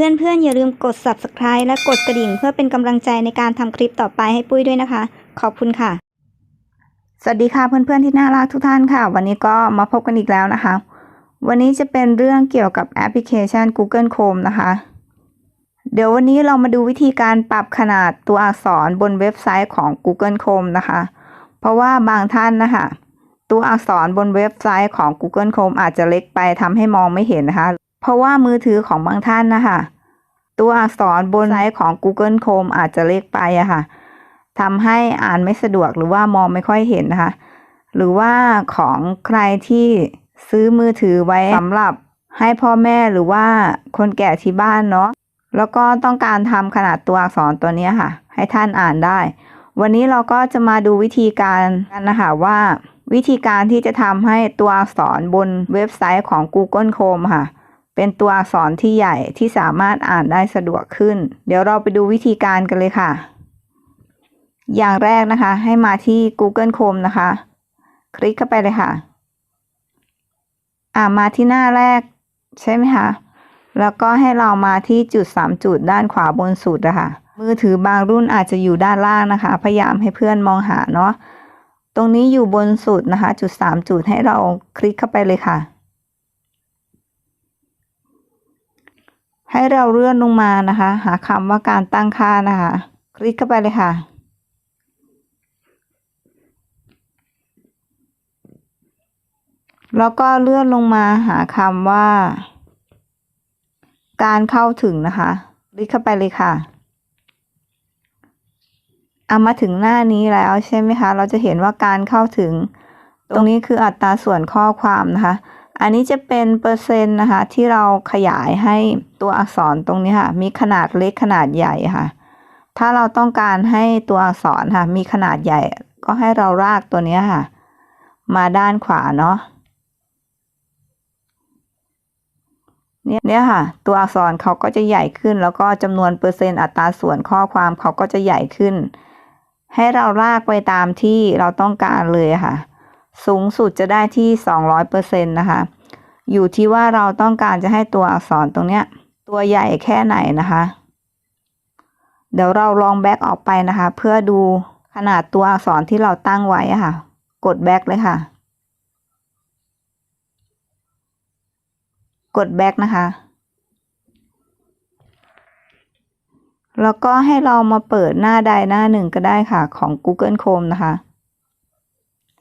พื่อนๆอย่าลืมกด subscribe และกดกระดิ่ง เพื่อเป็นกำลังใจในการทำคลิปต่อไปให้ปุ้ยด้วยนะคะ ขอบคุณค่ะ สวัสดีค่ะเพื่อนๆที่น่ารักทุกท่านค่ะ วันนี้ก็มาพบกันอีกแล้วนะคะ วันนี้จะเป็นเรื่องเกี่ยวกับแอปพลิเคชัน Google Chrome นะคะ เดี๋ยววันนี้เรามาดูวิธีการปรับขนาดตัวอักษรบนเว็บไซต์ของ Google Chrome นะคะ เพราะว่าบางท่านนะคะตัวอักษรบนเว็บไซต์ของ Google Chrome อาจจะเล็กไปทำให้มองไม่เห็นนะคะ เพราะว่ามือถือของบางท่านนะคะตัวอักษรบนไซต์ของ Google Chrome อาจจะเล็กไปอะค่ะทำให้อ่านไม่สะดวกหรือว่ามองไม่ค่อยเห็นนะคะ หรือว่าของใครที่ซื้อมือถือไว้สำหรับให้พ่อแม่หรือว่าคนแก่ที่บ้านเนาะแล้วก็ต้องการทำขนาดตัวอักษรตัวนี้ค่ะ ให้ท่านอ่านได้ วันนี้เราก็จะมาดูวิธีการกันนะคะว่า วิธีการที่จะทำให้ตัวอักษรบนเว็บไซต์ของ Google Chrome ค่ะ เป็นตัวอักษรที่ใหญ่ที่สามารถอ่านได้สะดวกขึ้น เดี๋ยวเราไปดูวิธีการกันเลยค่ะ อย่างแรกนะคะ ให้มาที่ Google Chrome นะคะ คลิกเข้าไปเลยค่ะ อ่ามาที่หน้าแรกใช่ไหมคะ แล้วก็ให้เรามาที่จุดสามจุดด้านขวาบนสุดนะคะมือถือบางรุ่นอาจจะอยู่ด้านล่างนะคะ พยายามให้เพื่อนมองหาเนาะ ตรงนี้อยู่บนสุดนะคะ จุดสามจุดให้เราคลิกเข้าไปเลยค่ะ ให้เราเลื่อนลงมานะคะ หาคำว่าการตั้งค่านะคะ คลิกเข้าไปเลยค่ะ แล้วก็เลื่อนลงมาหาคำว่า การเข้าถึงนะคะ คลิกเข้าไปเลยค่ะเอามาถึงหน้านี้แล้วใช่ไหมคะ เราจะเห็นว่าการเข้าถึง ตรงนี้คืออัตราส่วนข้อความนะคะ อันนี้จะเป็นเปอร์เซ็นต์นะคะที่เราขยายให้ตัวอักษรตรงนี้ค่ะ มีขนาดเล็กขนาดใหญ่ค่ะ ถ้าเราต้องการให้ตัวอักษรค่ะ มีขนาดใหญ่ก็ให้เราลากตัวนี้ค่ะ มาด้านขวาเนาะเนี่ยเนี่ยค่ะ ตัวอักษรเขาก็จะใหญ่ขึ้น แล้วก็จำนวนเปอร์เซ็นต์อัตราส่วนข้อความเขาก็จะใหญ่ขึ้น ให้เราลากไปตามที่เราต้องการเลยค่ะ สูงสุดจะได้ที่สองร้อยเปอร์เซ็นต์นะคะ อยู่ที่ว่าเราต้องการจะให้ตัวอักษรตรงเนี้ย ตัวใหญ่แค่ไหนนะคะ เดี๋ยวเราลองแบ็กออกไปนะคะ เพื่อดูขนาดตัวอักษรที่เราตั้งไว้ค่ะ กดแบ็กเลยค่ะ กดแบ็กนะคะ แล้วก็ให้เรามาเปิดหน้าใดหน้าหนึ่งก็ได้ค่ะ ของ Google Chrome นะคะ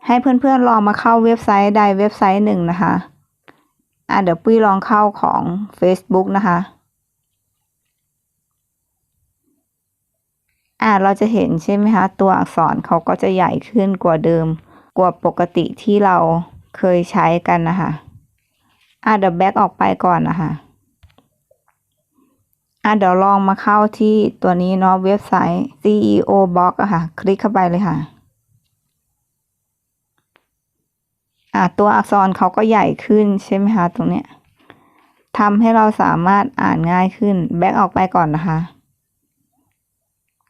ให้เพื่อนๆลองมาเข้าเว็บไซต์ใดเว็บไซต์หนึ่งนะคะ อะเดี๋ยวปุ้ยลองเข้าของ Facebook นะคะ อะเราจะเห็นใช่ไหมคะ ตัวอักษรเขาก็จะใหญ่ขึ้นกว่าเดิม กว่าปกติที่เราเคยใช้กันนะคะ อะเดี๋ยวแบ็กออกไปก่อนนะคะ อะเดี๋ยวลองมาเข้าที่ตัวนี้เนาะเว็บไซต์ CEO Box อะค่ะ คลิกเข้าไปเลยค่ะ อะตัวอักษรเขาก็ใหญ่ขึ้นใช่ไหมคะตรงเนี้ยทำให้เราสามารถอ่านง่ายขึ้น แบ็กออกไปก่อนนะคะ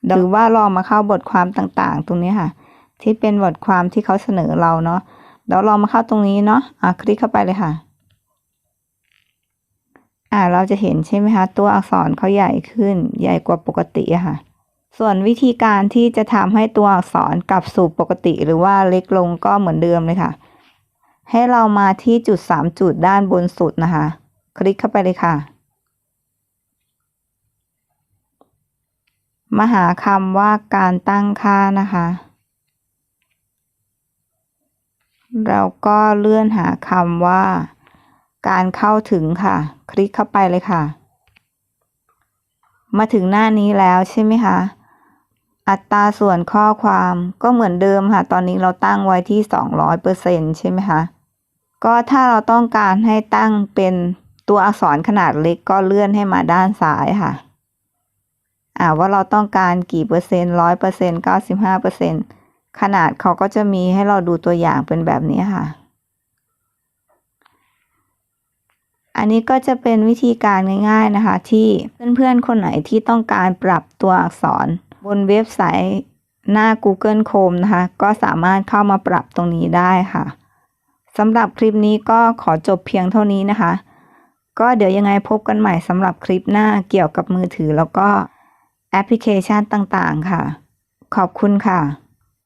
หรือว่าลองมาเข้าบทความต่างๆ ตรงนี้ค่ะ ที่เป็นบทความที่เขาเสนอเราเนาะเดี๋ยวลองมาเข้าตรงนี้เนาะอะคลิกเข้าไปเลยค่ะ อ่าเราจะเห็นใช่ไหมคะ ตัวอักษรเขาใหญ่ขึ้น ใหญ่กว่าปกติอะค่ะ ส่วนวิธีการที่จะทำให้ตัวอักษรกลับสู่ปกติ หรือว่าเล็กลงก็เหมือนเดิมเลยค่ะ ให้เรามาที่จุดสามจุดด้านบนสุดนะคะ คลิกเข้าไปเลยค่ะ มาหาคำว่าการตั้งค่านะคะ เราก็เลื่อนหาคำว่า การเข้าถึงค่ะ คลิกเข้าไปเลยค่ะ มาถึงหน้านี้แล้วใช่ไหมคะอัตราส่วนข้อความก็เหมือนเดิมค่ะ ตอนนี้เราตั้งไว้ที่สองร้อยเปอร์เซ็นใช่ไหมคะ ก็ถ้าเราต้องการให้ตั้งเป็นตัวอักษรขนาดเล็กก็เลื่อนให้มาด้านซ้ายค่ะ อ่าว่าเราต้องการกี่เปอร์เซ็นต์ร้อยเปอร์เซ็นต์เก้าสิบห้าเปอร์เซ็นต์ขนาดเขาก็จะมีให้เราดูตัวอย่างเป็นแบบนี้ค่ะ อันนี้ก็จะเป็นวิธีการง่าย ๆนะคะ ที่เพื่อนๆคนไหนที่ต้องการปรับตัวอักษร บนเว็บไซต์หน้า Google Chrome นะคะ ก็สามารถเข้ามาปรับตรงนี้ได้ค่ะ สำหรับคลิปนี้ก็ขอจบเพียงเท่านี้นะคะ ก็เดี๋ยวยังไงพบกันใหม่สำหรับคลิปหน้าเกี่ยวกับมือถือแล้วก็แอปพลิเคชันต่างๆค่ะ ขอบคุณค่ะ